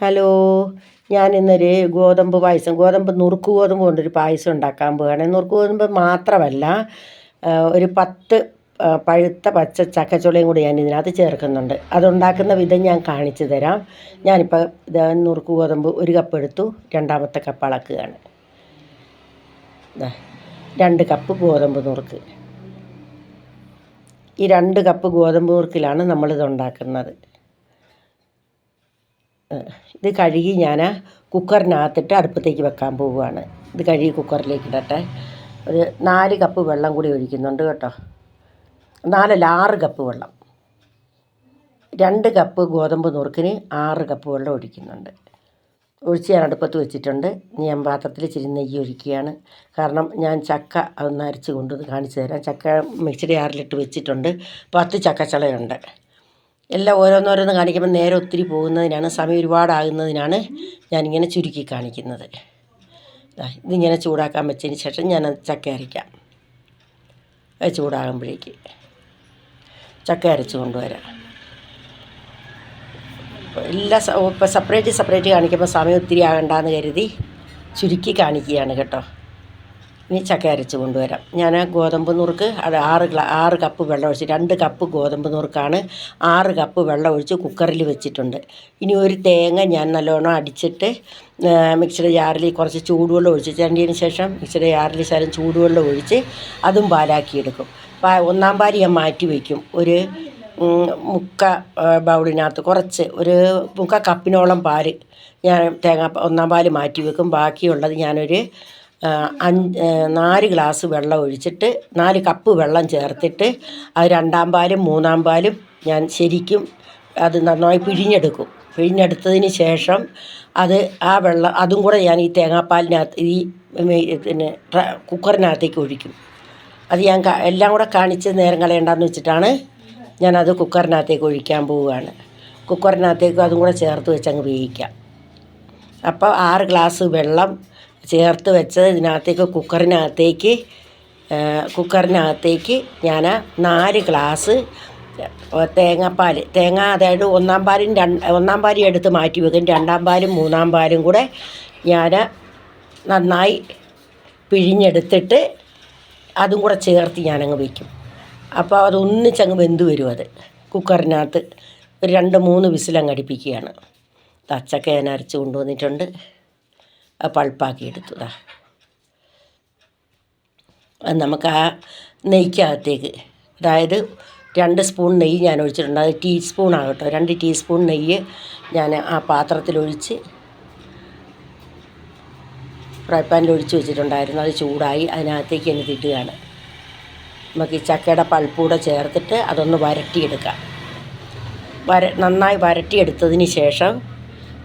Hello ഞാൻ ഇന്നൊരു ഗോതമ്പ് പായസം ഗോതമ്പ് നുറുക്ക് ഗോതമ്പ് കൊണ്ടൊരു പായസം ഉണ്ടാക്കാൻ പോവുകയാണ് നുറുക്ക് ഗോതമ്പ് മാത്രമല്ല ഒരു പത്ത് പഴുത്ത പച്ച ചക്കച്ചുളയും കൂടി ഞാൻ ഇതിനകത്ത് ചേർക്കുന്നുണ്ട്. അതുണ്ടാക്കുന്ന വിധം ഞാൻ കാണിച്ചു തരാം. ഞാനിപ്പോൾ ഇത് നുറുക്ക് ഗോതമ്പ് ഒരു കപ്പ് എടുത്തു രണ്ടാമത്തെ കപ്പ് അളക്കുകയാണ്. രണ്ട് കപ്പ് ഗോതമ്പ് നുറുക്ക്. ഈ രണ്ട് കപ്പ് ഗോതമ്പ് നുറുക്കിലാണ് നമ്മളിത് ഉണ്ടാക്കുന്നത്. ഇത് കഴുകി ഞാൻ കുക്കറിനകത്തിട്ട് അടുപ്പത്തേക്ക് വെക്കാൻ പോവുകയാണ്. ഇത് കഴുകി കുക്കറിലേക്ക് ഇടട്ടെ. ഒരു നാല് കപ്പ് വെള്ളം കൂടി ഒഴിക്കുന്നുണ്ട് കേട്ടോ. നാലല്ല ആറ് കപ്പ് വെള്ളം. രണ്ട് കപ്പ് ഗോതമ്പ് നുറുക്കിന് ആറ് കപ്പ് വെള്ളം ഒഴിക്കുന്നുണ്ട്. ഒഴിച്ച് ഞാൻ അടുപ്പത്ത് വെച്ചിട്ടുണ്ട്. ഞാൻ പാത്രത്തിൽ ഇച്ചിരി നെയ്യ് ഒഴിക്കുകയാണ്. കാരണം ഞാൻ ചക്ക അതൊന്ന് അരച്ച് കൊണ്ടുവന്ന് കാണിച്ചു തരാം. ചക്ക മിക്സിയുടെ ജാറിലിട്ട് വെച്ചിട്ടുണ്ട്. പത്ത് ചക്കച്ചളയുണ്ട്. എല്ലാം ഓരോന്നോരോന്ന് കാണിക്കുമ്പോൾ നേരെ ഒത്തിരി പോകുന്നതിനാണ് സമയം ഒരുപാടാകുന്നതിനാണ് ഞാനിങ്ങനെ ചുരുക്കി കാണിക്കുന്നത്. ഇതിങ്ങനെ ചൂടാക്കാൻ വെച്ചതിന് ശേഷം ഞാൻ ചക്ക അരയ്ക്കാം. അത് ചൂടാകുമ്പോഴേക്ക് ചക്ക അരച്ച് കൊണ്ടുവരാം. എല്ലാ ഇപ്പോൾ ഇപ്പം സെപ്പറേറ്റ് സെപ്പറേറ്റ് കാണിക്കുമ്പോൾ സമയം ഒത്തിരി ആകണ്ടെന്ന് കരുതി ചുരുക്കി കാണിക്കുകയാണ് കേട്ടോ. ഇനി ചക്ക അരച്ച് കൊണ്ടുവരാം. ഞാൻ ഗോതമ്പ് നുറുക്ക് അത് ആറ് ഗ്ലാ ആറ് കപ്പ് വെള്ളം ഒഴിച്ച് രണ്ട് കപ്പ് ഗോതമ്പ് നുറുക്കാണ് ആറ് കപ്പ് വെള്ളം ഒഴിച്ച് കുക്കറിൽ വെച്ചിട്ടുണ്ട്. ഇനി ഒരു തേങ്ങ ഞാൻ നല്ലോണം അടിച്ചിട്ട് മിക്സിയുടെ ജാറിൽ കുറച്ച് ചൂടുവെള്ളം ഒഴിച്ച് ചണ്ടിയതിന് ശേഷം മിക്സിയുടെ ജാറിൽ ശരം ചൂടുവെള്ളം ഒഴിച്ച് അതും പാലാക്കിയെടുക്കും. ഒന്നാം പാൽ ഞാൻ മാറ്റി വയ്ക്കും ഒരു മുക്ക ബൗളിനകത്ത് കുറച്ച് ഒരു മുക്ക കപ്പിനോളം പാൽ ഞാൻ തേങ്ങ ഒന്നാം പാൽ മാറ്റി വെക്കും. ബാക്കിയുള്ളത് ഞാനൊരു അഞ്ച് നാല് ഗ്ലാസ് വെള്ളം ഒഴിച്ചിട്ട് നാല് കപ്പ് വെള്ളം ചേർത്തിട്ട് അത് രണ്ടാം പാലും മൂന്നാം പാലും ഞാൻ ശരിക്കും അത് നന്നായി പിഴിഞ്ഞെടുക്കും. പിഴിഞ്ഞെടുത്തതിന് ശേഷം അത് ആ വെള്ളം അതും കൂടെ ഞാൻ ഈ തേങ്ങാപ്പാലിനകത്ത് ഈ പിന്നെ കുക്കറിനകത്തേക്ക് ഒഴിക്കും. അത് ഞാൻ എല്ലാം കൂടെ കാണിച്ച് നേരം കളയണ്ടെന്ന് വെച്ചിട്ടാണ് ഞാനത് കുക്കറിനകത്തേക്ക് ഒഴിക്കാൻ പോവുകയാണ്. കുക്കറിനകത്തേക്ക് അതും കൂടെ ചേർത്ത് വെച്ച് അങ്ങ് വേവിക്കാം. അപ്പോൾ ആറ് ഗ്ലാസ് വെള്ളം ചേർത്ത് വെച്ചത് ഇതിനകത്തേക്ക് കുക്കറിനകത്തേക്ക് കുക്കറിനകത്തേക്ക് ഞാൻ നാല് ഗ്ലാസ് തേങ്ങാപ്പാൽ തേങ്ങ അതായത് ഒന്നാം പാലും രണ്ട് ഒന്നാം പാലും എടുത്ത് മാറ്റി വെക്കും. രണ്ടാം പാലും മൂന്നാം പാലും കൂടെ ഞാൻ നന്നായി പിഴിഞ്ഞെടുത്തിട്ട് അതും കൂടെ ചേർത്ത് ഞാനങ്ങ് വയ്ക്കും അപ്പോൾ അതൊന്നിച്ചങ്ങ് വെന്ത് വരും അത്. കുക്കറിനകത്ത് ഒരു രണ്ട് മൂന്ന് വിസിലങ്ങ് അടുപ്പിക്കുകയാണ്. തച്ചക്ക ഞാൻ അരച്ച് കൊണ്ടുവന്നിട്ടുണ്ട്. അത് പൾപ്പാക്കി എടുത്തതാ. അത് നമുക്ക് ആ നെയ്ക്കകത്തേക്ക് അതായത് രണ്ട് സ്പൂൺ നെയ്യ് ഞാൻ ഒഴിച്ചിട്ടുണ്ട്. അത് ടീസ്പൂൺ ആകട്ടോ രണ്ട് ടീസ്പൂൺ നെയ്യ് ഞാൻ ആ പാത്രത്തിലൊഴിച്ച് ഫ്രൈ പാനിൽ ഒഴിച്ച് വെച്ചിട്ടുണ്ടായിരുന്നു. അത് ചൂടായി അതിനകത്തേക്ക് എനിക്ക് ഇടുകയാണ് നമുക്ക് ഈ ചക്കയുടെ പൾപ്പൂടെ ചേർത്തിട്ട് അതൊന്ന് വരട്ടിയെടുക്കാം. വര നന്നായി വരട്ടിയെടുത്തതിന് ശേഷം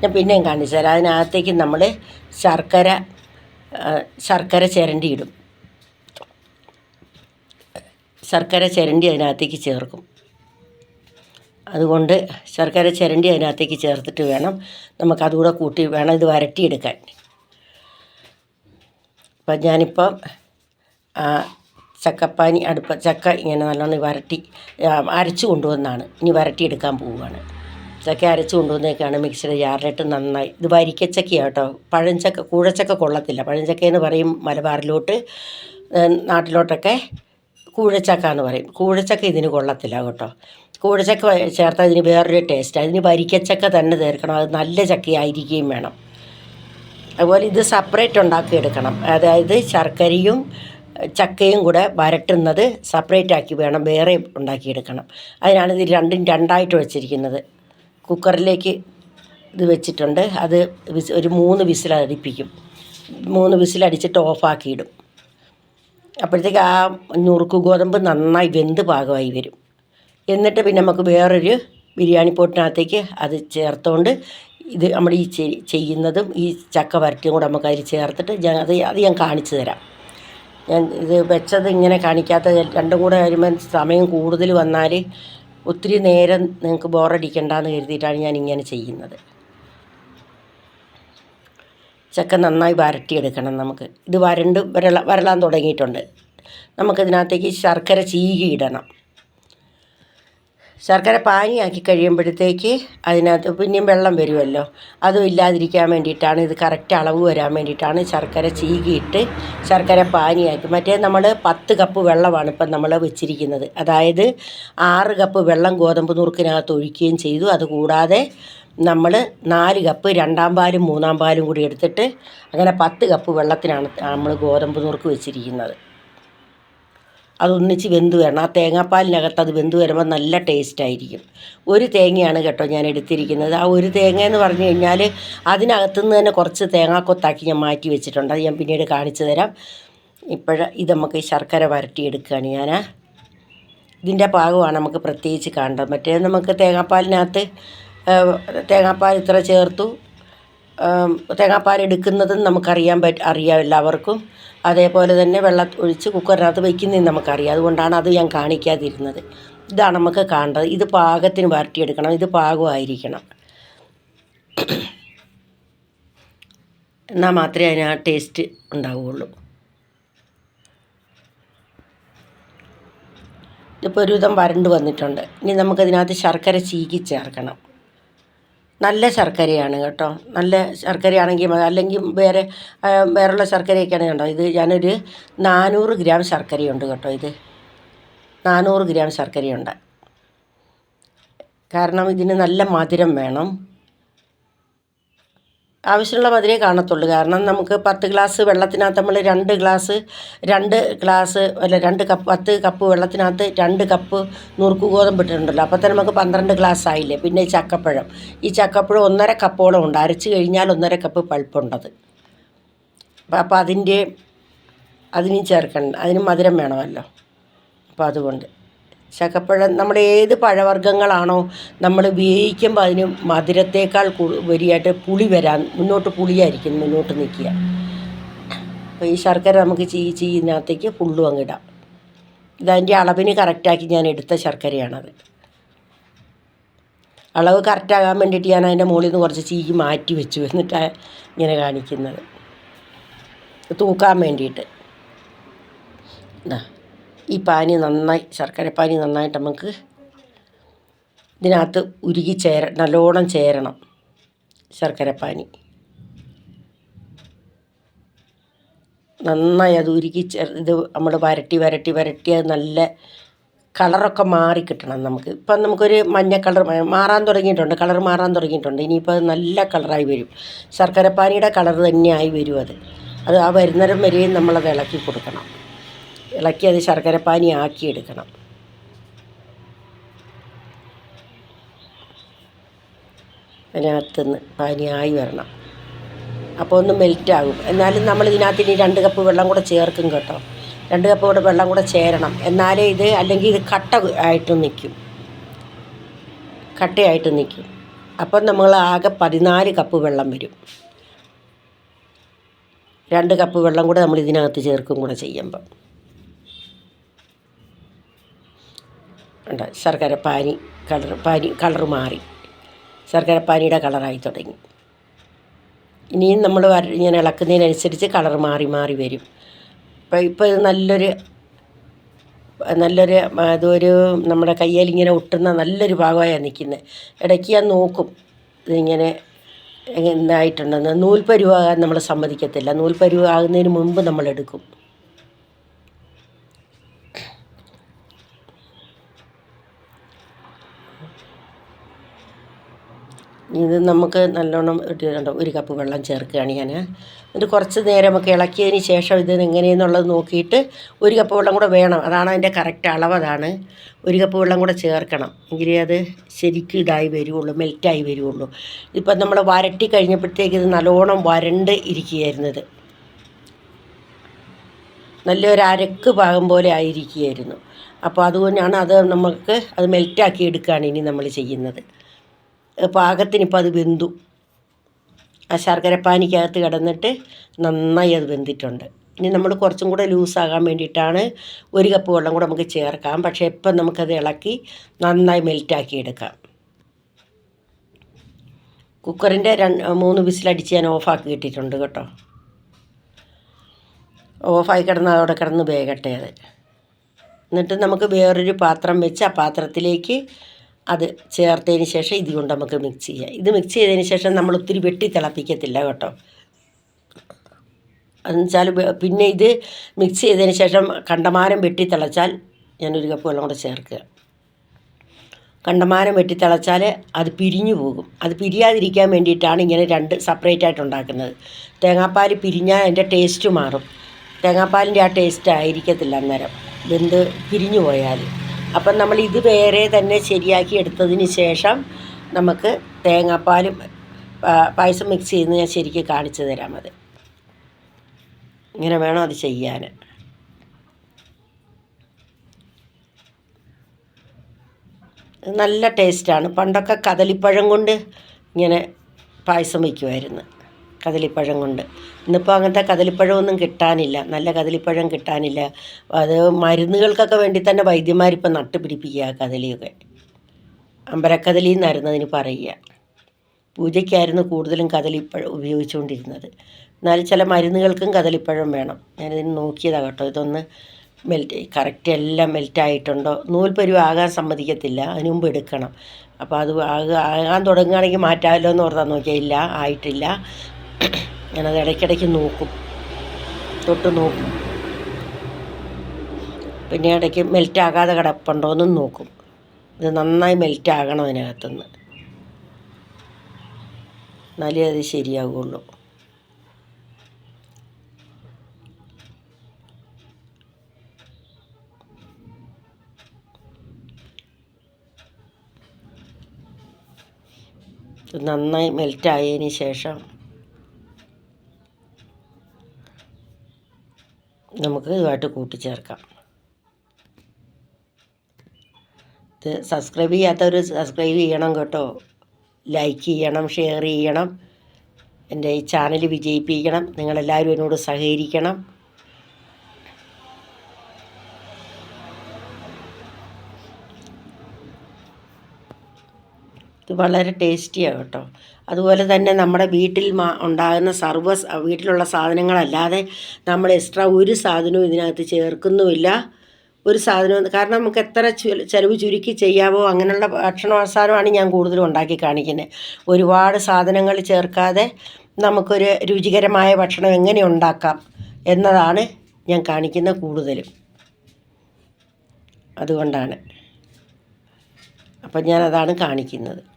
ഞാൻ പിന്നെയും കാണിച്ചു തരാം. അതിനകത്തേക്ക് നമ്മൾ ശർക്കര ശർക്കര ചിരണ്ടി ഇടും. ശർക്കര ചിരണ്ടി അതിനകത്തേക്ക് ചേർക്കും. അതുകൊണ്ട് ശർക്കര ചിരണ്ടി അതിനകത്തേക്ക് ചേർത്തിട്ട് വേണം നമുക്കതുകൂടെ കൂട്ടി വേണം ഇത് വരട്ടിയെടുക്കാൻ. അപ്പം ഞാനിപ്പം ചക്കപ്പാനി അടുപ്പ ചക്ക ഇങ്ങനെ നല്ലോണം വരട്ടി അരച്ച് കൊണ്ടുവന്നാണ്. ഇനി വരട്ടിയെടുക്കാൻ പോവുകയാണ്. ചക്ക അരച്ച് കൊണ്ടുവന്നേക്കാണ് മിക്സിയുടെ ജാറിലിട്ട് നന്നായി. ഇത് വരിക്കച്ചക്കയാണ് കേട്ടോ. പഴഞ്ചക്ക കൂഴച്ചക്ക കൊള്ളത്തില്ല. പഴഞ്ചക്ക എന്ന് പറയും മലബാറിലോട്ട് നാട്ടിലോട്ടൊക്കെ കൂഴച്ചക്ക എന്ന് പറയും. കൂഴച്ചക്ക ഇതിന് കൊള്ളത്തില്ല കേട്ടോ. കൂഴച്ചക്ക ചേർത്താൽ ഇതിന് വേറൊരു ടേസ്റ്റ് അതിന് വരിക്കച്ചക്ക തന്നെ ചേർക്കണം. അത് നല്ല ചക്കയായിരിക്കുകയും വേണം. അതുപോലെ ഇത് സെപ്പറേറ്റ് ഉണ്ടാക്കിയെടുക്കണം അതായത് ശർക്കരയും ചക്കയും കൂടെ വരട്ടുന്നത് സെപ്പറേറ്റ് ആക്കി വേണം. വേറെ ഉണ്ടാക്കിയെടുക്കണം അതിനാണ് ഇത് രണ്ടും രണ്ടായിട്ട് വെച്ചിരിക്കുന്നത്. കുക്കറിലേക്ക് ഇത് വെച്ചിട്ടുണ്ട്. അത് ഒരു മൂന്ന് വിസിൽ അടിപ്പിക്കും. മൂന്ന് വിസിലടിച്ചിട്ട് ഓഫാക്കിയിടും. അപ്പോഴത്തേക്ക് ആ നുറുക്ക് ഗോതമ്പ് നന്നായി വെന്ത് പാകമായി വരും. എന്നിട്ട് പിന്നെ നമുക്ക് വേറൊരു ബിരിയാണി പോട്ടിനകത്തേക്ക് അത് ചേർത്തുകൊണ്ട് ഇത് നമ്മൾ ഈ ചെയ്യുന്നതും ഈ ചക്ക വരട്ടിയും കൂടെ നമുക്ക് അതിൽ ചേർത്തിട്ട് ഞാൻ അത് അത് ഞാൻ കാണിച്ചു തരാം. ഞാൻ ഇത് വെച്ചത് ഇങ്ങനെ കാണിക്കാത്ത രണ്ടും കൂടെ വരുമ്പോൾ സമയം കൂടുതൽ വന്നാൽ ഒത്തിരി നേരം നിങ്ങൾക്ക് ബോറടിക്കണ്ടെന്ന് കരുതിയിട്ടാണ് ഞാൻ ഇങ്ങനെ ചെയ്യുന്നത്. ചക്ക നന്നായി വരട്ടിയെടുക്കണം നമുക്ക്. ഇത് വരണ്ട് വരള വരളാൻ തുടങ്ങിയിട്ടുണ്ട്. നമുക്കിതിനകത്തേക്ക് ശർക്കര ചീകി ഇടണം. ശർക്കര പാനിയാക്കി കഴിയുമ്പോഴത്തേക്ക് അതിനകത്ത് പിന്നെയും വെള്ളം വരുമല്ലോ. അതും ഇല്ലാതിരിക്കാൻ വേണ്ടിയിട്ടാണ് ഇത് കറക്റ്റ് അളവ് വരാൻ വേണ്ടിയിട്ടാണ് ശർക്കര ചീകിയിട്ട് ശർക്കര പാനിയാക്കി. മറ്റേ നമ്മൾ പത്ത് കപ്പ് വെള്ളമാണ് ഇപ്പം നമ്മൾ വെച്ചിരിക്കുന്നത്. അതായത് ആറ് കപ്പ് വെള്ളം ഗോതമ്പ് നുറുക്കിനകത്ത് ഒഴിക്കുകയും ചെയ്തു. അതുകൂടാതെ നമ്മൾ നാല് കപ്പ് രണ്ടാം പാലും മൂന്നാം പാലും കൂടി എടുത്തിട്ട് അങ്ങനെ പത്ത് കപ്പ് വെള്ളത്തിനാണ് നമ്മൾ ഗോതമ്പ് നുറുക്ക് വെച്ചിരിക്കുന്നത്. അതൊന്നിച്ച് വെന്ത് വരണം. ആ തേങ്ങാപ്പാലിനകത്ത് അത് വെന്ത് വരുമ്പോൾ നല്ല ടേസ്റ്റ് ആയിരിക്കും. ഒരു തേങ്ങയാണ് കേട്ടോ ഞാൻ എടുത്തിരിക്കുന്നത്. ആ ഒരു തേങ്ങ എന്ന് പറഞ്ഞു കഴിഞ്ഞാൽ അതിനകത്തുനിന്ന് തന്നെ കുറച്ച് തേങ്ങാക്കൊത്താക്കി ഞാൻ മാറ്റി വെച്ചിട്ടുണ്ട്. അത് ഞാൻ പിന്നീട് കാണിച്ചു തരാം. ഇപ്പോഴ ഇത് നമുക്ക് ശർക്കര വരട്ടിയെടുക്കുകയാണ് ഞാൻ ഇതിന്റെ പാകമാണ് നമുക്ക് പ്രത്യേകിച്ച് കാണേണ്ടത്. മറ്റേ നമുക്ക് തേങ്ങാപ്പാലിനകത്ത് തേങ്ങാപ്പാൽ ഇത്ര ചേർത്തു. തേങ്ങാപ്പാൽ എടുക്കുന്നതും നമുക്കറിയാൻ പറ്റ അറിയാം എല്ലാവർക്കും. അതേപോലെ തന്നെ വെള്ളം ഒഴിച്ച് കുക്കറിനകത്ത് വയ്ക്കുന്നതും നമുക്കറിയാം. അതുകൊണ്ടാണ് അത് ഞാൻ കാണിക്കാതിരുന്നത്. ഇതാണ് നമുക്ക് കാണേണ്ടത്. ഇത് പാകത്തിന് വരട്ടിയെടുക്കണം. ഇത് പാകമായിരിക്കണം. എന്നാൽ മാത്രമേ അതിന് ആ ടേസ്റ്റ് ഉണ്ടാവുകയുള്ളൂ. ഇതിപ്പോൾ ഒരുവിധം വരണ്ട് വന്നിട്ടുണ്ട്. ഇനി നമുക്കതിനകത്ത് ശർക്കര ചീകി ചേർക്കണം. നല്ല ശർക്കരയാണ് കേട്ടോ. നല്ല ശർക്കരയാണെങ്കിൽ അല്ലെങ്കിൽ വേറെ വേറെയുള്ള ശർക്കരയൊക്കെയാണ് കണ്ടോ. ഇത് ഞാനൊരു നാനൂറ് ഗ്രാം ശർക്കരയുണ്ട് കേട്ടോ ഇത്. നാനൂറ് ഗ്രാം ശർക്കരയുണ്ട്. കാരണം ഇതിന് നല്ല മധുരം വേണം. ആവശ്യമുള്ള മധുരമേ കാണത്തുള്ളൂ. കാരണം നമുക്ക് പത്ത് ഗ്ലാസ് വെള്ളത്തിനകത്ത് നമ്മൾ രണ്ട് ഗ്ലാസ് രണ്ട് ഗ്ലാസ് അല്ല രണ്ട് കപ്പ് പത്ത് കപ്പ് വെള്ളത്തിനകത്ത് രണ്ട് കപ്പ് നുറുക്ക് ഗോതമ്പ് ഇട്ടിട്ടുണ്ടല്ലോ. അപ്പോൾ തന്നെ നമുക്ക് പന്ത്രണ്ട് ഗ്ലാസ് ആയില്ലേ? പിന്നെ ഈ ചക്കപ്പഴം. ഈ ചക്കപ്പഴം ഒന്നര കപ്പോളം ഉണ്ട്. അരച്ച് കഴിഞ്ഞാൽ ഒന്നര കപ്പ് പഴുപ്പുണ്ടത്. അപ്പം അപ്പോൾ അതിന്റെ അതിനും ചേർക്കണം അതിന് മധുരം വേണമല്ലോ. അപ്പോൾ അതുകൊണ്ട്. ചക്കപ്പഴം നമ്മൾ ഏത് പഴവർഗങ്ങളാണോ നമ്മൾ ഉപയോഗിക്കുമ്പോൾ അതിന് മധുരത്തേക്കാൾ വരിയായിട്ട് പുളി വരാൻ മുന്നോട്ട് പുളിയായിരിക്കും മുന്നോട്ട് നിൽക്കുക. അപ്പോൾ ഈ ശർക്കര നമുക്ക് ചീ ചീനകത്തേക്ക് ഫുള്ളും അങ്ങിടാം ഇതതിന്റെ അളവിന് കറക്റ്റാക്കി ഞാൻ എടുത്ത ശർക്കരയാണത്. അളവ് കറക്റ്റാകാൻ വേണ്ടിയിട്ട് ഞാൻ അതിന്റെ മുകളിൽ നിന്ന് കുറച്ച് ചീ മാറ്റി വെച്ചു എന്നിട്ടാണ് ഇങ്ങനെ കാണിക്കുന്നത്. തൂക്കാൻ വേണ്ടിയിട്ട്. ഈ പാനി നന്നായി ശർക്കര പാനി നന്നായിട്ട് നമുക്ക് ഇതിനകത്ത് ഉരുകി ചേര നല്ലോണം ചേരണം ശർക്കര പാനി. നന്നായി അത് ഉരുകി ചേർ ഇത് നമ്മൾ വരട്ടി വരട്ടി വരട്ടി അത് നല്ല കളറൊക്കെ മാറി കിട്ടണം നമുക്ക്. ഇപ്പം നമുക്കൊരു മഞ്ഞ കളർ മാറാൻ തുടങ്ങിയിട്ടുണ്ട് കളർ മാറാൻ തുടങ്ങിയിട്ടുണ്ട്. ഇനിയിപ്പോൾ അത് നല്ല കളറായി വരും. ശർക്കരപ്പാനിയുടെ കളർ തന്നെയായി വരും അത്. അത് ആ വരുന്നേരം വരെയും നമ്മളത് ഇളക്കി കൊടുക്കണം. ഇളക്കി അത് ശർക്കരപ്പാനി ആക്കിയെടുക്കണം. അതിനകത്തുനിന്ന് പാനിയായി വരണം. അപ്പോൾ ഒന്ന് മെൽറ്റ് ആകും എന്നാലും നമ്മൾ ഇതിനകത്ത് ഇനി രണ്ട് കപ്പ് വെള്ളം കൂടെ ചേർക്കും കേട്ടോ. രണ്ട് കപ്പ് കൂടെ വെള്ളം കൂടെ ചേരണം. എന്നാലേ ഇത് അല്ലെങ്കിൽ ഇത് കട്ട ആയിട്ട് നിൽക്കും. കട്ടയായിട്ട് നിൽക്കും. അപ്പം നമ്മൾ ആകെ പതിനാല് കപ്പ് വെള്ളം വരും. രണ്ട് കപ്പ് വെള്ളം കൂടെ നമ്മൾ ഇതിനകത്ത് ചേർക്കും കൂടെ ചെയ്യുമ്പം. ഉണ്ട്. ശർക്കര പാനി കളർ പാനി കളർ മാറി. ശർക്കര പാനിയുടെ കളറായി തുടങ്ങി. ഇനിയും നമ്മൾ വര ഇങ്ങനെ ഇളക്കുന്നതിനനുസരിച്ച് കളർ മാറി മാറി വരും. അപ്പോൾ ഇപ്പോൾ ഇത് നല്ലൊരു നല്ലൊരു അതൊരു നമ്മുടെ കയ്യിൽ ഇങ്ങനെ ഒട്ടുന്ന നല്ലൊരു ഭാഗമായാണ് നിൽക്കുന്നത് ഇടയ്ക്ക് ഞാൻ നോക്കും ഇതിങ്ങനെ എന്തായിട്ടുണ്ടെന്ന്. നൂൽപ്പരുവാകാൻ നമ്മൾ സമ്മതിക്കത്തില്ല. നൂൽപ്പരുവാകുന്നതിന് മുമ്പ് നമ്മൾ ഇത് നമുക്ക് നല്ലോണം ഇട്ടിട്ടുണ്ട് ഒരു കപ്പ് വെള്ളം ചേർക്കുകയാണ് ഞാൻ എന്നിട്ട് കുറച്ച് നേരം ഒക്കെ ഇളക്കിയതിന് ശേഷം ഇത് എങ്ങനെയെന്നുള്ളത് നോക്കിയിട്ട് ഒരു കപ്പ് വെള്ളം കൂടെ വേണം. അതാണ് അതിന്റെ കറക്റ്റ് അളവ് അതാണ്. ഒരു കപ്പ് വെള്ളം കൂടെ ചേർക്കണം. എങ്കിലേ അത് ശരിക്കും ഇതായി വരുള്ളൂ മെൽറ്റായി വരുള്ളൂ ഇപ്പം നമ്മൾ വരട്ടി കഴിഞ്ഞപ്പോഴത്തേക്ക് ഇത് നല്ലോണം വരണ്ട് ഇരിക്കുകയായിരുന്നത് നല്ലൊരു അരക്ക് പാകം പോലെ ആയിരിക്കുകയായിരുന്നു. അപ്പോൾ അതുകൊണ്ടാണ് അത് നമുക്ക് അത് മെൽറ്റാക്കി എടുക്കുകയാണ് ഇനി നമ്മൾ ചെയ്യുന്നത്. പാകത്തിനിപ്പോൾ അത് വെന്തു. ആ ശർക്കരപ്പാനിക്കകത്ത് കിടന്നിട്ട് നന്നായി അത് വെന്തിട്ടുണ്ട്. ഇനി നമ്മൾ കുറച്ചും കൂടെ ലൂസാകാൻ വേണ്ടിയിട്ടാണ് ഒരു കപ്പ് വെള്ളം കൂടെ നമുക്ക് ചേർക്കാം. പക്ഷേ ഇപ്പം നമുക്കത് ഇളക്കി നന്നായി മെൽറ്റാക്കി എടുക്കാം. കുക്കറിന്റെ രണ്ട് മൂന്ന് വിസിലടിച്ച് ഞാൻ ഓഫാക്കി ഇട്ടിട്ടുണ്ട് കേട്ടോ. ഓഫായി കിടന്ന് അവിടെ കിടന്ന് വേകട്ടെ അത്. എന്നിട്ട് നമുക്ക് വേറൊരു പാത്രം വെച്ച് ആ പാത്രത്തിലേക്ക് അത് ചേർത്തതിന് ശേഷം ഇത് കൊണ്ട് നമുക്ക് മിക്സ് ചെയ്യാം. ഇത് മിക്സ് ചെയ്തതിന് ശേഷം നമ്മൾ ഒത്തിരി വെട്ടി തിളപ്പിക്കത്തില്ല കേട്ടോ. എന്നുവെച്ചാൽ പിന്നെ ഇത് മിക്സ് ചെയ്തതിന് ശേഷം കണ്ടമാനം വെട്ടി തിളച്ചാൽ ഞാനൊരു കപ്പ് വെള്ളം കൂടെ ചേർക്കുക. കണ്ടമാനം വെട്ടി തിളച്ചാൽ അത് പിരിഞ്ഞു പോകും. അത് പിരിയാതിരിക്കാൻ വേണ്ടിയിട്ടാണ് ഇങ്ങനെ രണ്ട് സെപ്പറേറ്റ് ആയിട്ട് ഉണ്ടാക്കുന്നത്. തേങ്ങാപ്പാൽ പിരിഞ്ഞാൽ അതിന്റെ ടേസ്റ്റ് മാറും. തേങ്ങാപ്പാലിന്റെ ആ ടേസ്റ്റ് ആയിരിക്കത്തില്ല അന്നേരം. വെന്ത് പിരിഞ്ഞു പോയാൽ. അപ്പം നമ്മൾ ഇത് വേറെ തന്നെ ശരിയാക്കി എടുത്തതിന് ശേഷം നമുക്ക് തേങ്ങാപ്പാലും പായസം മിക്സ് ചെയ്യുന്നത് ഞാൻ ശരിക്കും കാണിച്ചു തരാം അത്. ഇങ്ങനെ വേണം അത് ചെയ്യാൻ. നല്ല ടേസ്റ്റാണ് പണ്ടൊക്കെ കദളിപ്പഴം കൊണ്ട് ഇങ്ങനെ പായസം വയ്ക്കുമായിരുന്നു. കദളിപ്പഴം കൊണ്ട്. ഇന്നിപ്പോൾ അങ്ങനത്തെ കദളിപ്പഴമൊന്നും കിട്ടാനില്ല. നല്ല കദളിപ്പഴം കിട്ടാനില്ല. അത് മരുന്നുകൾക്കൊക്കെ വേണ്ടി തന്നെ വൈദ്യന്മാരിപ്പോൾ നട്ടുപിടിപ്പിക്കുക കദളിയൊക്കെ. അമ്പലക്കദളി എന്നായിരുന്നു അതിന് പറയുക. പൂജയ്ക്കായിരുന്നു കൂടുതലും കദളിപ്പഴം ഉപയോഗിച്ചുകൊണ്ടിരുന്നത്. എന്നാലും ചില മരുന്നുകൾക്കും കദളിപ്പഴം വേണം. ഞാനിതിന് നോക്കിയതാണ് കേട്ടോ. ഇതൊന്ന് മെൽറ്റ് കറക്റ്റ് എല്ലാം മെൽറ്റായിട്ടുണ്ടോ? നൂൽപ്പരുവ് ആകാൻ സമ്മതിക്കത്തില്ല. അതിന് മുമ്പ് എടുക്കണം. അപ്പോൾ അത് ആക ആകാൻ തുടങ്ങുകയാണെങ്കിൽ മാറ്റാമല്ലോ എന്ന് ഓർത്താൽ നോക്കിയാൽ ഇല്ല ആയിട്ടില്ല. ഞാനത് ഇടയ്ക്കിടയ്ക്ക് നോക്കും. തൊട്ട് നോക്കും. പിന്നെ ഇടയ്ക്ക് മെൽറ്റ് ആകാതെ കിടപ്പുണ്ടോ നോക്കും. ഇത് നന്നായി മെൽറ്റ് ആകണം അതിനകത്തുനിന്ന്. എന്നാലേ അത് ശരിയാകുള്ളൂ നന്നായി മെൽറ്റായതിന് ശേഷം നമുക്ക് ഇതുമായിട്ട് കൂട്ടിച്ചേർക്കാം. ഇത് സബ്സ്ക്രൈബ് ചെയ്യാത്തവർ സബ്സ്ക്രൈബ് ചെയ്യണം കേട്ടോ. ലൈക്ക് ചെയ്യണം ഷെയർ ചെയ്യണം. എന്റെ ഈ ചാനൽ വിജയിപ്പിക്കണം. നിങ്ങളെല്ലാവരും എന്നോട് സഹകരിക്കണം. വളരെ ടേസ്റ്റിയാണ് കേട്ടോ. അതുപോലെ തന്നെ നമ്മുടെ വീട്ടിൽ ഉണ്ടാകുന്ന സർവ സ- വീട്ടിലുള്ള സാധനങ്ങളല്ലാതെ നമ്മൾ എക്സ്ട്രാ ഒരു സാധനവും ഇതിനകത്ത് ചേർക്കുന്നുമില്ല. ഒരു സാധനവും കാരണം നമുക്ക് എത്ര ചിലവ് ചുരുക്കി ചെയ്യാവോ അങ്ങനെയുള്ള ഭക്ഷണ ഞാൻ കൂടുതലും ഉണ്ടാക്കി കാണിക്കുന്നത്. ഒരുപാട് സാധനങ്ങൾ ചേർക്കാതെ നമുക്കൊരു രുചികരമായ ഭക്ഷണം എങ്ങനെ ഉണ്ടാക്കാം എന്നതാണ് ഞാൻ കാണിക്കുന്ന കൂടുതലും. അതുകൊണ്ടാണ്. അപ്പം ഞാനതാണ് കാണിക്കുന്നത്.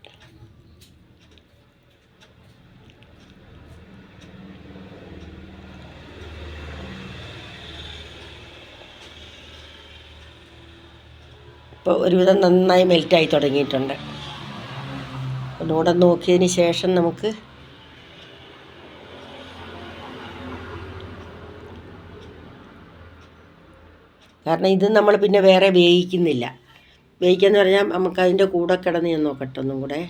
ഇപ്പോൾ ഒരുവിധം നന്നായി മെൽറ്റായി തുടങ്ങിയിട്ടുണ്ട്. ഒന്നുകൂടെ നോക്കിയതിന് ശേഷം നമുക്ക് കാരണം ഇത് നമ്മൾ പിന്നെ വേറെ വേവിക്കുന്നില്ല വേവിക്കാന്ന് പറഞ്ഞാൽ നമുക്ക് അതിന്റെ കൂടെ കിടന്ന് ഞാൻ നോക്കട്ടെ ഒന്നും കൂടെ.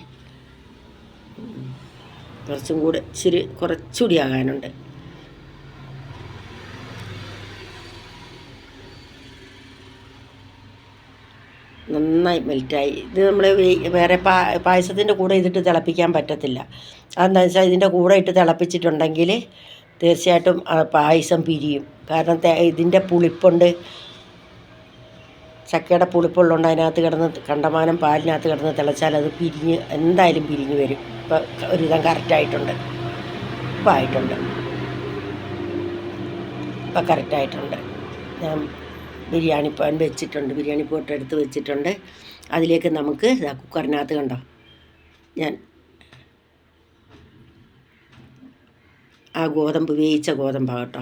കുറച്ചും കൂടെ ഇച്ചിരി കുറച്ചുകൂടി ആകാനുണ്ട്. നന്നായി മെൽറ്റായി. ഇത് നമ്മൾ വേറെ പാ പായസത്തിന്റെ കൂടെ ഇതിട്ട് തിളപ്പിക്കാൻ പറ്റത്തില്ല. അതെന്താ വെച്ചാൽ ഇതിന്റെ കൂടെ ഇട്ട് തിളപ്പിച്ചിട്ടുണ്ടെങ്കിൽ തീർച്ചയായിട്ടും പായസം പിരിയും. കാരണം ഇതിന്റെ പുളിപ്പുണ്ട്. ചക്കയുടെ പുളിപ്പുള്ളതുകൊണ്ട് അതിനകത്ത് കിടന്ന് കണ്ടമാനം പാലിനകത്ത് കിടന്ന് തിളച്ചാൽ അത് പിരിഞ്ഞ് എന്തായാലും പിരിഞ്ഞ് വരും. ഇപ്പം ഒരുവിധം കറക്റ്റായിട്ടുണ്ട് ഇപ്പം ആയിട്ടുണ്ട്. ഇപ്പം കറക്റ്റായിട്ടുണ്ട് ഞാൻ ബിരിയാണി പാൻ വെച്ചിട്ടുണ്ട് ബിരിയാണി പോട്ട് എടുത്ത് വെച്ചിട്ടുണ്ട്. അതിലേക്ക് നമുക്ക് കുക്കറിനകത്ത് കണ്ടോ? ഞാൻ ആ ഗോതമ്പ് വേവിച്ച ഗോതമ്പാണ് കേട്ടോ.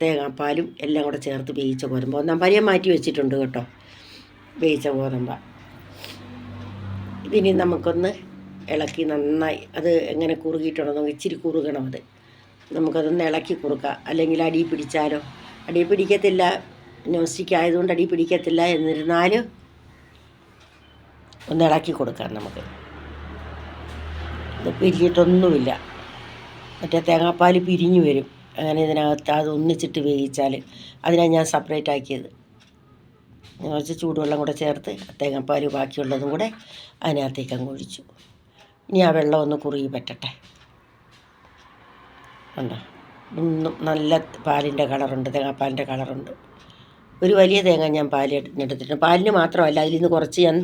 തേങ്ങാപ്പാലും എല്ലാം കൂടെ ചേർത്ത് വേവിച്ച ഗോതമ്പ്. ഒന്നാം പരിയെ മാറ്റി വെച്ചിട്ടുണ്ട് കേട്ടോ. വേവിച്ച ഗോതമ്പ. ഇതിനി നമുക്കൊന്ന് ഇളക്കി നന്നായി അത് എങ്ങനെ കുറുകിയിട്ടുണ്ടോ ഇച്ചിരി കുറുകണം അത്. നമുക്കതൊന്ന് ഇളക്കി കുറുക്കാം. അല്ലെങ്കിൽ അടി പിടിച്ചാലോ? അടി പിടിക്കത്തില്ല. നോൺ സ്റ്റിക്ക് ആയതുകൊണ്ട് അടി പിടിക്കത്തില്ല എന്നിരുന്നാലും ഒന്ന് ഇളക്കി കൊടുക്കാം നമുക്ക്. ഇത് പിരിഞ്ഞിട്ടൊന്നുമില്ല. മറ്റേ തേങ്ങാപ്പാൽ പിരിഞ്ഞു വരും. അങ്ങനെ ഇതിനകത്ത് അത് ഒന്നിച്ചിട്ട് വേവിച്ചാൽ അതിനാണ് ഞാൻ സെപ്പറേറ്റ് ആക്കിയത്. കുറച്ച് ചൂടുവെള്ളം കൂടെ ചേർത്ത് തേങ്ങാപ്പാൽ ബാക്കിയുള്ളതും കൂടെ അതിനകത്തേക്ക് അങ്ങ് ഒഴിച്ചു. ഇനി ആ വെള്ളം ഒന്ന് കുറുകി പറ്റട്ടെ. ഉണ്ടോ ഇന്നും നല്ല പാലിന്റെ കളറുണ്ട് തേങ്ങാപ്പാലിന്റെ കളറുണ്ട്. ഒരു വലിയ തേങ്ങ ഞാൻ പാൽ എടുത്തിട്ടുണ്ട്. പാലിന് മാത്രമല്ല അതിൽ നിന്ന് കുറച്ച് ഞാൻ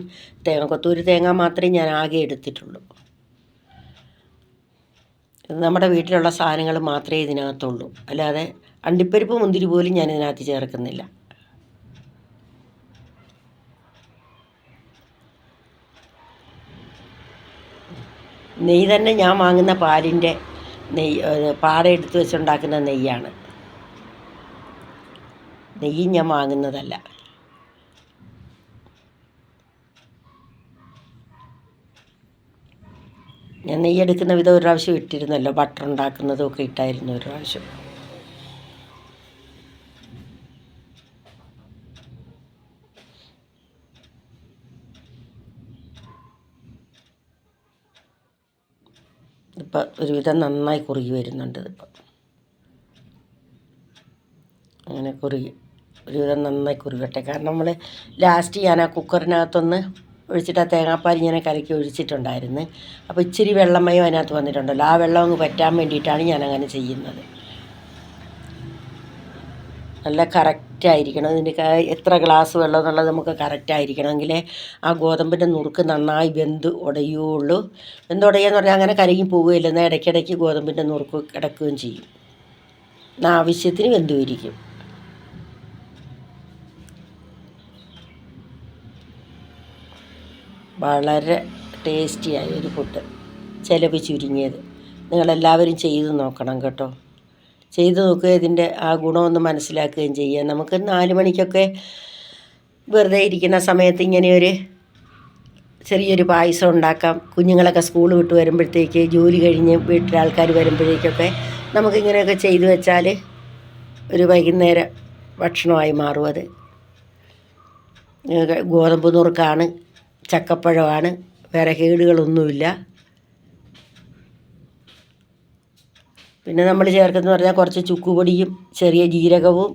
തേങ്ങ കൊത്തൂരി തേങ്ങ മാത്രമേ ഞാൻ ആകെ എടുത്തിട്ടുള്ളൂ. നമ്മുടെ വീട്ടിലുള്ള സാധനങ്ങൾ മാത്രമേ ഇതിനകത്തുള്ളൂ. അല്ലാതെ അണ്ടിപ്പരിപ്പ് മുന്തിരി പോലും ഞാൻ ഇതിനകത്ത് ചേർക്കുന്നില്ല. നെയ്യ് തന്നെ ഞാൻ വാങ്ങുന്ന പാലിന്റെ നെയ്യ് പാട എടുത്ത് വെച്ചുണ്ടാക്കുന്ന നെയ്യാണ്. നെയ്യ് ഞാൻ വാങ്ങുന്നതല്ല. ഞാൻ നെയ്യ് എടുക്കുന്ന വിധം ഒരു പ്രാവശ്യം ഇട്ടിരുന്നല്ലോ ബട്ടർ ഉണ്ടാക്കുന്നതും ഒക്കെ ഇട്ടായിരുന്നു ഒരു പ്രാവശ്യം. ഇപ്പം ഒരുവിധം നന്നായി കുറുകി വരുന്നുണ്ട് ഇതിപ്പം. അങ്ങനെ കുറുകി. ഒരുവിധം നന്നായി കുറുകട്ടെ കാരണം നമ്മൾ ലാസ്റ്റ് ഞാൻ ആ കുക്കറിനകത്തൊന്ന് ഒഴിച്ചിട്ട് ആ തേങ്ങാപ്പാൽ ഇങ്ങനെ കലക്കി ഒഴിച്ചിട്ടുണ്ടായിരുന്നു. അപ്പോൾ ഇച്ചിരി വെള്ളമയം അതിനകത്ത് വന്നിട്ടുണ്ടല്ലോ. ആ വെള്ളം അങ്ങ് പറ്റാൻ വേണ്ടിയിട്ടാണ് ഞാൻ അങ്ങനെ ചെയ്യുന്നത്. നല്ല കറക്റ്റായിരിക്കണം ഇതിന്റെ എത്ര ഗ്ലാസ് വെള്ളം എന്നുള്ളത് നമുക്ക് കറക്റ്റായിരിക്കണമെങ്കിൽ ആ ഗോതമ്പിന്റെ നുറുക്ക് നന്നായി വെന്ത് ഉടയുള്ളൂ വെന്ത് ഉടയുകയെന്ന് പറഞ്ഞാൽ അങ്ങനെ കരകി പോവുകയില്ല. എന്നാൽ ഇടയ്ക്കിടയ്ക്ക് ഗോതമ്പിന്റെ നുറുക്ക് കിടക്കുകയും ചെയ്യും. ആവശ്യത്തിന് വെന്തുമിരിക്കും വളരെ ടേസ്റ്റിയായ ഒരു ഫുഡ്. ചിലവ് ചുരുങ്ങിയത്. നിങ്ങളെല്ലാവരും ചെയ്ത് നോക്കണം കേട്ടോ. ചെയ്ത് നോക്കുക ഇതിന്റെ ആ ഗുണമൊന്ന് മനസ്സിലാക്കുകയും ചെയ്യുക. നമുക്ക് നാല് മണിക്കൊക്കെ വെറുതെ ഇരിക്കുന്ന സമയത്ത് ഇങ്ങനെയൊരു ചെറിയൊരു പായസം ഉണ്ടാക്കാം. കുഞ്ഞുങ്ങളൊക്കെ സ്കൂൾ വിട്ട് വരുമ്പോഴത്തേക്ക് ജോലി കഴിഞ്ഞ് വീട്ടിലെ ആൾക്കാർ വരുമ്പോഴേക്കൊക്കെ നമുക്കിങ്ങനെയൊക്കെ ചെയ്തു വെച്ചാൽ ഒരു വൈകുന്നേരം ഭക്ഷണമായി മാറും അത്. ഗോതമ്പ് നുറുക്കാണ്. ചക്കപ്പഴമാണ്. വേറെ കേടുകളൊന്നുമില്ല. പിന്നെ നമ്മൾ ചേർക്കുന്നത് പറഞ്ഞാൽ കുറച്ച് ചുക്കുപൊടിയും ചെറിയ ജീരകവും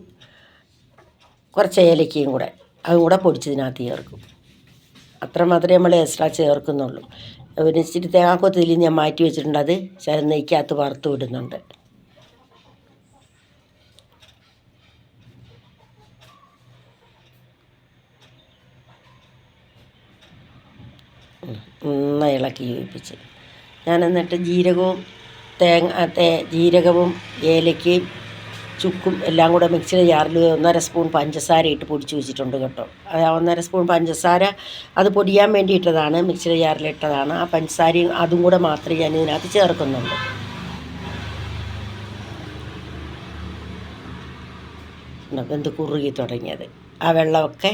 കുറച്ച് ഏലക്കയും കൂടെ. അതും കൂടെ പൊടിച്ചതിനകത്ത് ചേർക്കും. അത്ര മാത്രമേ നമ്മൾ എക്സ്ട്രാ ചേർക്കുന്നുള്ളൂ. ഒരു ഇച്ചിരി ഞാൻ മാറ്റി വെച്ചിട്ടുണ്ട്. അത് ശരം നെയ്ക്കകത്ത് വറുത്ത് വിടുന്നുണ്ട്. നന്നായി ഇളക്കി യോജിപ്പിച്ച്. ഞാൻ എന്നിട്ട് ജീരകവും തേങ്ങ തേ ജീരകവും ഏലക്കയും ചുക്കും എല്ലാം കൂടെ മിക്സിയുടെ ജാറിൽ ഒന്നര സ്പൂൺ പഞ്ചസാര ഇട്ട് പൊടിച്ച് വെച്ചിട്ടുണ്ട് കേട്ടോ. അത് ഒന്നര സ്പൂൺ പഞ്ചസാര അത് പൊടിയാൻ വേണ്ടി ഇട്ടതാണ് മിക്സിയുടെ ജാറിലിട്ടതാണ് ആ പഞ്ചസാരയും അതും കൂടെ മാത്രമേ ഞാൻ ഇതിനകത്ത് ചേർക്കുന്നുള്ളൂ. എന്ത് കുറുകി തുടങ്ങിയത്. ആ വെള്ളമൊക്കെ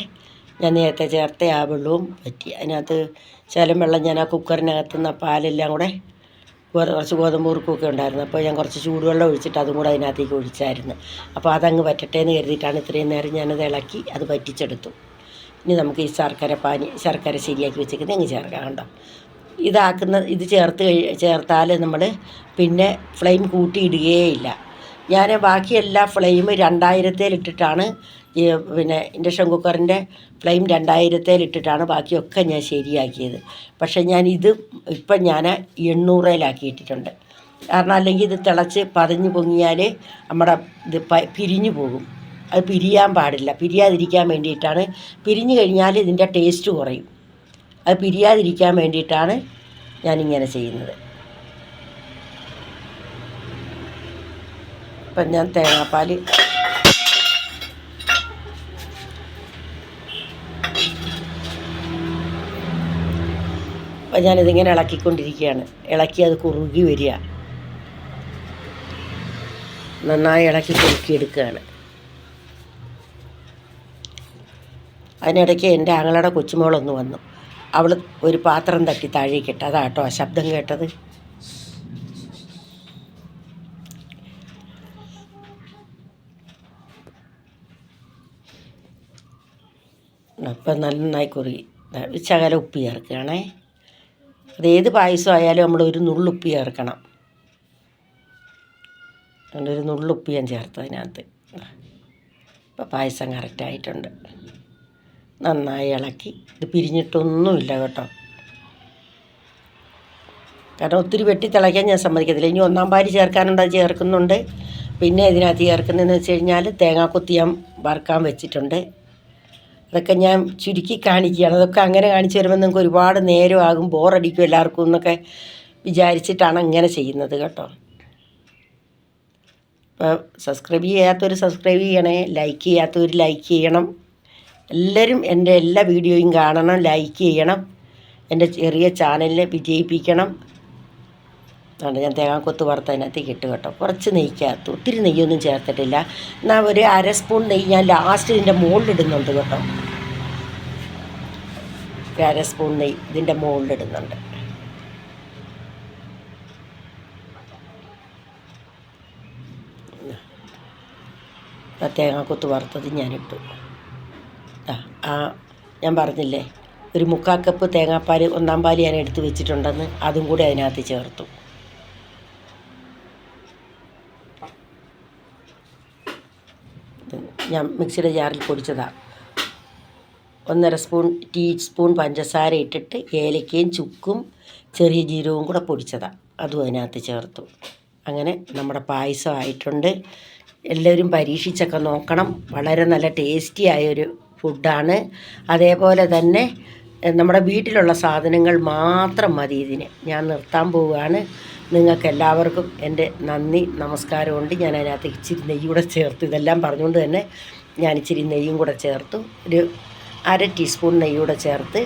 ഞാൻ നേരത്തെ ചേർത്ത ആ വെള്ളവും പറ്റി. അതിനകത്ത് ശകലം വെള്ളം ഞാൻ ആ കുക്കറിനകത്ത് നിന്ന് പാലെല്ലാം കൂടെ കുറച്ച് ഗോതമ്പ് കുറുക്കൊക്കെ ഉണ്ടായിരുന്നു. അപ്പോൾ ഞാൻ കുറച്ച് ചൂടുവെള്ളം ഒഴിച്ചിട്ട് അതും കൂടെ അതിനകത്തേക്ക് ഒഴിച്ചായിരുന്നു. അപ്പോൾ അതങ്ങ് പറ്റട്ടെ എന്ന് കരുതിയിട്ടാണ് ഇത്രയും നേരം ഞാനത് ഇളക്കി അത് പറ്റിച്ചെടുത്തു ഇനി നമുക്ക് ഈ ശർക്കര പാനി ശർക്കര ശരിയാക്കി വെച്ചിരിക്കുന്നത് അങ്ങ് ചേർക്കാം കണ്ടോ. ഇതാക്കുന്ന ഇത് ചേർത്ത് ചേർത്താൽ നമ്മൾ പിന്നെ ഫ്ലെയിം കൂട്ടിയിടുകയേ ഇല്ല. ഞാൻ ബാക്കി എല്ലാ ഫ്ലെയിം രണ്ടായിരത്തേലിട്ടിട്ടാണ് ഈ പിന്നെ ഇൻഡക്ഷൻ കുക്കറിന്റെ ഫ്ലെയിം രണ്ടായിരത്തേലിട്ടിട്ടാണ് ബാക്കിയൊക്കെ ഞാൻ ശരിയാക്കിയത്. പക്ഷേ ഞാൻ ഇത് ഇപ്പം ഞാൻ എണ്ണൂറേലാക്കിയിട്ടിട്ടുണ്ട്. കാരണം അല്ലെങ്കിൽ ഇത് തിളച്ച് പതഞ്ഞ് പൊങ്ങിയാൽ നമ്മുടെ ഇത് പിരിഞ്ഞു പോകും. അത് പിരിയാൻ പാടില്ല. പിരിയാതിരിക്കാൻ വേണ്ടിയിട്ടാണ്. പിരിഞ്ഞു കഴിഞ്ഞാൽ ഇതിന്റെ ടേസ്റ്റ് കുറയും. അത് പിരിയാതിരിക്കാൻ വേണ്ടിയിട്ടാണ് ഞാനിങ്ങനെ ചെയ്യുന്നത്. ഇപ്പം ഞാൻ തേങ്ങാപ്പാൽ അപ്പം ഞാനിതിങ്ങനെ ഇളക്കിക്കൊണ്ടിരിക്കുകയാണ്. ഇളക്കി അത് കുറുകി വരിക. നന്നായി ഇളക്കി കുറുക്കിയെടുക്കുകയാണ് അതിനിടയ്ക്ക് എന്റെ ആങ്ങളുടെ കൊച്ചുമോളൊന്ന് വന്നു. അവൾ ഒരു പാത്രം തട്ടി താഴേക്കിട്ട് അതാട്ടോ ആ ശബ്ദം കേട്ടത്. അപ്പം നന്നായി കുറുകി. ശകല ഉപ്പ് ചേർക്കുകയാണേ. അത് ഏത് പായസം ആയാലും നമ്മൾ ഒരു നുള്ളുപ്പി ചേർക്കണം. ഒരു നുള്ളുപ്പി ഞാൻ ചേർത്ത് അതിനകത്ത്. ഇപ്പം പായസം കറക്റ്റായിട്ടുണ്ട് നന്നായി ഇളക്കി. ഇത് പിരിഞ്ഞിട്ടൊന്നുമില്ല കേട്ടോ. കാരണം ഒത്തിരി വെട്ടി തിളയ്ക്കാൻ ഞാൻ സമ്മതിക്കത്തില്ല. ഇനി ഒന്നാം പാരി ചേർക്കാനുണ്ട് അത് ചേർക്കുന്നുണ്ട്. പിന്നെ ഇതിനകത്ത് ചേർക്കുന്നതെന്ന് വെച്ച് കഴിഞ്ഞാൽ തേങ്ങാക്കൊത്തി ഞാൻ വറുക്കാൻ വെച്ചിട്ടുണ്ട്. അതൊക്കെ ഞാൻ ചുരുക്കി കാണിക്കുകയാണ്. അതൊക്കെ അങ്ങനെ കാണിച്ചു വരുമ്പോൾ നിങ്ങൾക്ക് ഒരുപാട് നേരമാകും ബോറടിക്കും എല്ലാവർക്കും എന്നൊക്കെ വിചാരിച്ചിട്ടാണ് ഇങ്ങനെ ചെയ്യുന്നത് കേട്ടോ. അപ്പോൾ സബ്സ്ക്രൈബ് ചെയ്യാത്തവർ സബ്സ്ക്രൈബ് ചെയ്യണേ ലൈക്ക് ചെയ്യാത്തവർ ലൈക്ക് ചെയ്യണം. എല്ലാവരും എന്റെ എല്ലാ വീഡിയോയും കാണണം ലൈക്ക് ചെയ്യണം. എന്റെ ചെറിയ ചാനലിനെ വിജയിപ്പിക്കണം. അതുകൊണ്ട് ഞാൻ തേങ്ങാക്കൊത്ത് വറുത്ത് അതിനകത്തേക്ക് ഇട്ട് കേട്ടോ. കുറച്ച് നെയ്ക്കകത്ത് ഒത്തിരി നെയ്യൊന്നും ചേർത്തിട്ടില്ല. എന്നാൽ ഒരു അര സ്പൂൺ നെയ്യ് ഞാൻ ലാസ്റ്റ് ഇതിന്റെ മുകളിലിടുന്നുണ്ട് കേട്ടോ. ഒരു അര സ്പൂൺ നെയ്യ് ഇതിന്റെ മുകളിലിടുന്നുണ്ട് തേങ്ങാക്കൊത്ത് വറുത്തത് ഞാനിട്ടു. ആ ഞാൻ പറഞ്ഞില്ലേ? ഒരു മുക്കാൽ കപ്പ് തേങ്ങാപ്പാൽ ഒന്നാം പാൽ ഞാൻ എടുത്ത് വെച്ചിട്ടുണ്ടെന്ന് അതും കൂടി അതിനകത്ത് ചേർത്തു ഇത് ഞാൻ മിക്സിയുടെ ജാറിൽ പൊടിച്ചതാണ് ഒന്നര സ്പൂൺ ടീസ്പൂൺ പഞ്ചസാര ഇട്ടിട്ട് ഏലക്കയും ചുക്കും ചെറിയ ജീരകവും കൂടെ പൊടിച്ചതാണ് അതും അതിനകത്ത് ചേർത്തു. അങ്ങനെ നമ്മുടെ പായസം ആയിട്ടുണ്ട്. എല്ലാവരും പരീക്ഷിച്ചൊക്കെ നോക്കണം. വളരെ നല്ല ടേസ്റ്റി ആയൊരു ഫുഡാണ്. അതേപോലെ തന്നെ നമ്മുടെ വീട്ടിലുള്ള സാധനങ്ങൾ മാത്രം മതി ഇതിന്. ഞാൻ നിർത്താൻ പോവുകയാണ്. നിങ്ങൾക്ക് എല്ലാവർക്കും എന്റെ നന്ദി നമസ്കാരമുണ്ട്. ഞാൻ അതിനകത്ത് ഇച്ചിരി നെയ്യ് കൂടെ ചേർത്തു. ഇതെല്ലാം പറഞ്ഞുകൊണ്ട് തന്നെ ഞാൻ ഇച്ചിരി നെയ്യും കൂടെ ചേർത്തു. ഒരു അര ടീസ്പൂൺ നെയ്യൂടെ ചേർത്ത്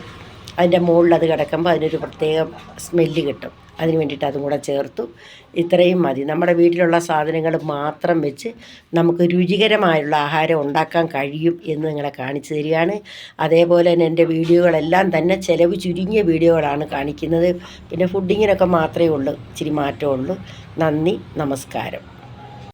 അതിന്റെ മുകളിൽ അത് കിടക്കുമ്പോൾ അതിനൊരു പ്രത്യേക സ്മെല്ല് കിട്ടും. അതിന് വേണ്ടിയിട്ട് അതും കൂടെ ചേർത്തു. ഇത്രയും മതി. നമ്മുടെ വീട്ടിലുള്ള സാധനങ്ങൾ മാത്രം വെച്ച് നമുക്ക് രുചികരമായുള്ള ആഹാരം ഉണ്ടാക്കാൻ കഴിയും എന്ന് നിങ്ങളെ കാണിച്ചു തരികയാണ്. അതേപോലെ തന്നെ എന്റെ വീഡിയോകളെല്ലാം തന്നെ ചിലവ് ചുരുങ്ങിയ വീഡിയോകളാണ് കാണിക്കുന്നത്. പിന്നെ ഫുഡിങ്ങിനൊക്കെ മാത്രമേ ഉള്ളൂ. ഇച്ചിരി മാറ്റമുള്ളൂ നന്ദി. നമസ്കാരം.